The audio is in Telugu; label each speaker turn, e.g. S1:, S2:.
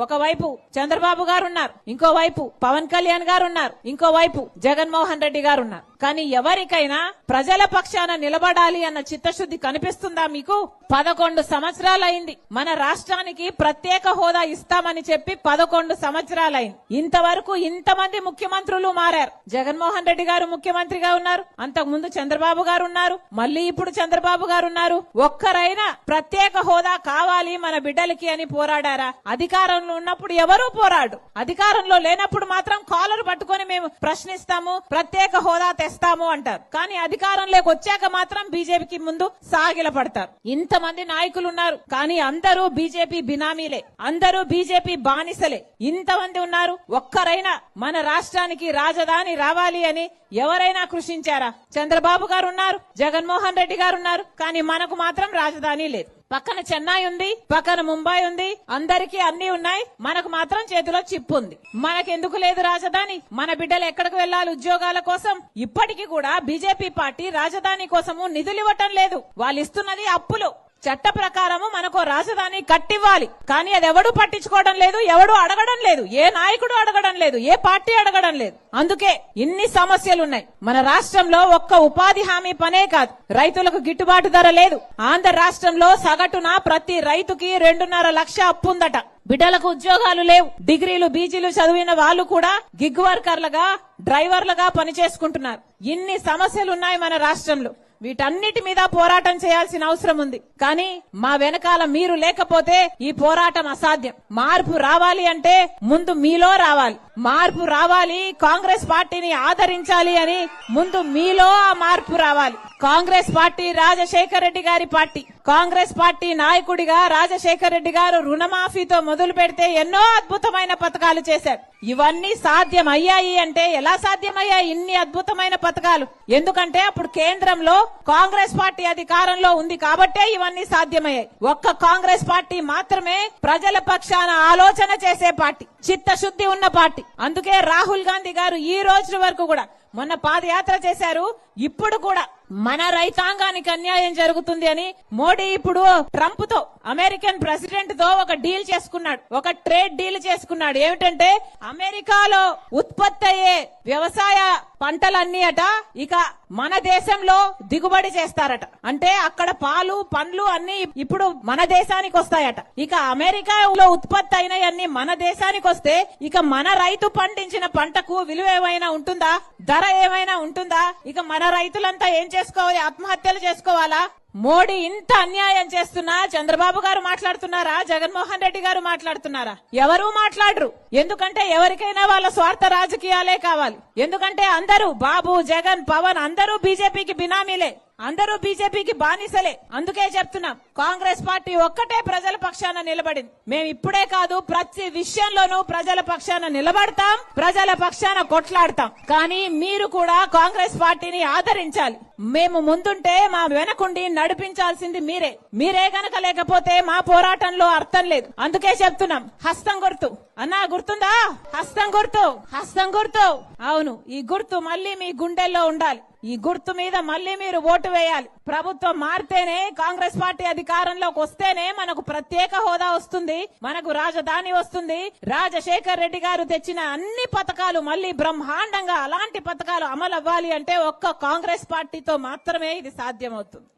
S1: ఒకవైపు చంద్రబాబు గారు ఉన్నారు ఇంకోవైపు పవన్ కళ్యాణ్ గారు ఉన్నారు ఇంకోవైపు జగన్మోహన్ రెడ్డి గారు ఉన్నారు కానీ ఎవరికైనా ప్రజల పక్షాన నిలబడాలి అన్న చిత్తశుద్ధి కనిపిస్తుందా మీకు? పదకొండు సంవత్సరాలైంది. మన రాష్ట్రానికి ప్రత్యేక హోదా ఇస్తామని చెప్పి పదకొండు సంవత్సరాలైంది. ఇంతవరకు ఇంతమంది ముఖ్యమంత్రులు మారారు. జగన్మోహన్ రెడ్డి గారు ముఖ్యమంత్రిగా ఉన్నారు. అంతకు ముందు చంద్రబాబు గారు ఉన్నారు. మళ్ళీ ఇప్పుడు చంద్రబాబు గారు ఉన్నారు. ఒక్కరైనా ప్రత్యేక హోదా కావాలి మన బిడ్డలకి అని పోరాడారా? అధికారంలో ఉన్నప్పుడు ఎవరూ పోరాడు. అధికారంలో లేనప్పుడు మాత్రం కాలర్ పట్టుకొని మేము ప్రశ్నిస్తాము. ప్రత్యేక హోదా చేస్తాము అంటారు. కానీ అధికారంలోకి వచ్చాక మాత్రం బీజేపీకి ముందు సాగిల పడతారు ఇంతమంది నాయకులు ఉన్నారు కానీ అందరూ బీజేపీ బినామీలే. అందరూ బీజేపీ బానిసలే. ఇంతమంది ఉన్నారు ఒక్కరైనా మన రాష్ట్రానికి రాజధాని రావాలి అని ఎవరైనా కృషించారా? చంద్రబాబు గారు ఉన్నారు జగన్మోహన్ రెడ్డి గారు ఉన్నారు కానీ మనకు మాత్రం రాజధాని లేదు. పక్కన చెన్నై ఉంది పక్కన ముంబై ఉంది. అందరికీ అన్ని ఉన్నాయి. మనకు మాత్రం చేతిలో చిప్పు ఉంది. మనకెందుకు లేదు రాజధాని? మన బిడ్డలు ఎక్కడికి వెళ్ళాలి ఉద్యోగాల కోసం? ఇప్పటికీ కూడా బీజేపీ పార్టీ రాజధాని కోసము నిధులు ఇవ్వటం లేదు. వాళ్ళు ఇస్తున్నది అప్పులు. చట్ట ప్రకారము మనకు రాజధాని కట్టివ్వాలి. కానీ అది ఎవడు పట్టించుకోవడం లేదు ఎవడు అడగడం లేదు ఏ నాయకుడు అడగడం లేదు ఏ పార్టీ అడగడం లేదు. అందుకే ఇన్ని సమస్యలు ఉన్నాయి మన రాష్ట్రంలో ఒక్క ఉపాధి హామీ పనే కాదు. రైతులకు గిట్టుబాటు ధర లేదు. ఆంధ్ర రాష్ట్రంలో సగటున ప్రతి రైతుకి రెండున్నర లక్ష అప్పు ఉందట. బిడ్డలకు ఉద్యోగాలు లేవు. డిగ్రీలు బీజీలు చదివిన వాళ్ళు కూడా గిగ్ వర్కర్లుగా డ్రైవర్లుగా పనిచేసుకుంటున్నారు. ఇన్ని సమస్యలు ఉన్నాయి మన రాష్ట్రంలో. వీటన్నిటి మీద పోరాటం చేయాల్సిన అవసరం ఉంది. కానీ మా వెనకాల మీరు లేకపోతే ఈ పోరాటం అసాధ్యం. మార్పు రావాలి అంటే ముందు మీలో రావాలి. మార్పు రావాలి కాంగ్రెస్ పార్టీని ఆదరించాలి అని ముందు మీలో ఆ మార్పు రావాలి. కాంగ్రెస్ పార్టీ రాజశేఖర రెడ్డి గారి పార్టీ. కాంగ్రెస్ పార్టీ నాయకుడిగా రాజశేఖర రెడ్డి గారు రుణమాఫీతో మొదలు పెడితే ఎన్నో అద్భుతమైన పథకాలు చేశారు. ఇవన్నీ సాధ్యం అయ్యాయి అంటే ఎలా సాధ్యమయ్యాయి? ఇన్ని అద్భుతమైన పథకాలు. ఎందుకంటే అప్పుడు కేంద్రంలో కాంగ్రెస్ పార్టీ అధికారంలో ఉంది కాబట్టే ఇవన్నీ సాధ్యమయ్యాయి. ఒక్క కాంగ్రెస్ పార్టీ మాత్రమే ప్రజల పక్షాన ఆలోచన చేసే పార్టీ చిత్తశుద్ధి ఉన్న పార్టీ. అందుకే రాహుల్ గాంధీ గారు ఈ రోజు వరకు కూడా మొన్న పాదయాత్ర చేశారు. ఇప్పుడు కూడా మన రైతాంగానికి అన్యాయం జరుగుతుంది అని మోడీ ఇప్పుడు ట్రంప్తో అమెరికన్ ప్రెసిడెంట్తో ఒక డీల్ చేసుకున్నాడు. ఒక ట్రేడ్ డీల్ చేసుకున్నాడు. ఏమిటంటే అమెరికాలో ఉత్పత్తి అయ్యే వ్యవసాయ పంటలన్నీ అట ఇక మన దేశంలో దిగుబడి చేస్తారట. అంటే అక్కడ పాలు పండ్లు అన్ని ఇప్పుడు మన దేశానికి వస్తాయట. ఇక అమెరికాలో ఉత్పత్తి అయినవన్నీ మన దేశానికి వస్తే ఇక మన రైతు పండించిన పంటకు విలువ ఏమైనా ఉంటుందా? ధర ఏమైనా ఉంటుందా? ఇక మన రైతులంతా ఏం చేసుకోవాలి? ఆత్మహత్యలు చేసుకోవాలా? మోడీ ఇంత అన్యాయం చేస్తున్నా? చంద్రబాబు గారు మాట్లాడుతున్నారా? జగన్మోహన్ రెడ్డి గారు మాట్లాడుతున్నారా? ఎవరు మాట్లాడరు. ఎందుకంటే ఎవరికైనా వాళ్ళ స్వార్థ రాజకీయాలే కావాలి. ఎందుకంటే అందరూ బాబు జగన్ పవన్ అందరూ బీజేపీకి బినామీలే. అందరూ బీజేపీకి బానిసలే. అందుకే చెప్తున్నాం కాంగ్రెస్ పార్టీ ఒక్కటే ప్రజల పక్షాన నిలబడింది. మేము ఇప్పుడే కాదు ప్రతి విషయంలోనూ ప్రజల పక్షాన నిలబడతాం ప్రజల పక్షాన కొట్లాడతాం. కానీ మీరు కూడా కాంగ్రెస్ పార్టీని ఆదరించాలి. మేము ముందుంటే మా వెనకుండి నడిపించాల్సింది మీరే. మీరే గనక లేకపోతే మా పోరాటంలో అర్థం లేదు. అందుకే చెప్తున్నాం హస్తం గుర్తు. అన్నా గుర్తుందా? హస్తం గుర్తు. హస్తం గుర్తు. అవును ఈ గుర్తు మళ్ళీ మీ గుండెల్లో ఉండాలి. ఈ గుర్తు మీద మళ్ళీ మీరు ఓటు వేయాలి. ప్రభుత్వం మారితేనే కాంగ్రెస్ పార్టీ అధికారంలోకి వస్తేనే మనకు ప్రత్యేక హోదా వస్తుంది మనకు రాజధాని వస్తుంది. రాజశేఖర్ రెడ్డి గారు తెచ్చిన అన్ని పథకాలు మళ్ళీ బ్రహ్మాండంగా అలాంటి పథకాలు అమలు అవ్వాలి అంటే ఒక్క కాంగ్రెస్ పార్టీతో మాత్రమే ఇది సాధ్యమవుతుంది.